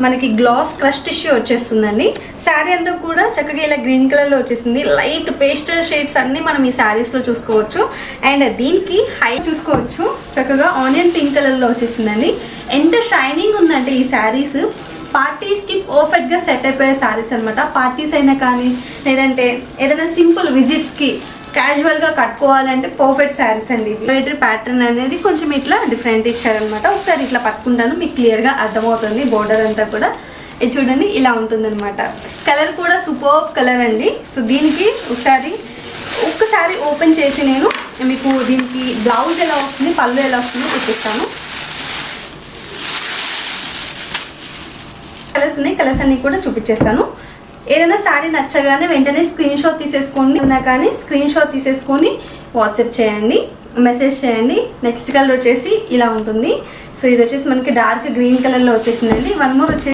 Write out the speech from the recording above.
మనకి glass crush tissue వచ్చేస్తుందండి. శారీ అంతా కూడా చక్కగా ఇలా గ్రీన్ కలర్లో వచ్చేసింది. లైట్ పేస్టల్ షేడ్స్ అన్ని మనం ఈ శారీస్లో చూసుకోవచ్చు. అండ్ దీనికి హై చూసుకోవచ్చు. చక్కగా ఆనియన్ పింక్ కలర్లో వచ్చేసిందండి. ఎంత షైనింగ్ ఉందంటే ఈ శారీస్. పార్టీస్కి పర్ఫెక్ట్గా సెట్ అయిపోయే శారీస్ అనమాట పార్టీస్ అయినా కానీ లేదంటే ఏదైనా సింపుల్ విజిట్స్కి క్యాజువల్గా కట్టుకోవాలంటే పర్ఫెక్ట్ శారీస్ అండి. ఎంబ్రాయిడరీ ప్యాటర్న్ అనేది కొంచెం ఇట్లా డిఫరెంట్ ఇచ్చారనమాట ఒకసారి ఇట్లా పట్టుకుంటాను మీకు క్లియర్గా అర్థమవుతుంది బోర్డర్ అంతా కూడా. ఇది చూడండి ఇలా ఉంటుందన్నమాట. కలర్ కూడా సూపర్ కలర్ అండి. సో దీనికి ఒకసారి ఒక్కసారి ఓపెన్ చేసి నేను మీకు దీనికి బ్లౌజ్ ఎలా వస్తుంది పళ్ళు ఎలా వస్తుందో చూపిస్తాను. కలర్స్ ఉన్నాయి కలర్స్ అన్ని కూడా చూపించేస్తాను. ఏదైనా శారీ నచ్చగానే వెంటనే స్క్రీన్ షాట్ తీసేసుకోండి ఉన్నా కానీ స్క్రీన్ షాట్ తీసేసుకొని వాట్సాప్ చేయండి మెసేజ్ చేయండి. నెక్స్ట్ కలర్ వచ్చేసి ఇలా ఉంటుంది. సో ఇది వచ్చేసి మనకి డార్క్ గ్రీన్ కలర్లో వచ్చేసిందండి. వన్ మోర్ వచ్చేసి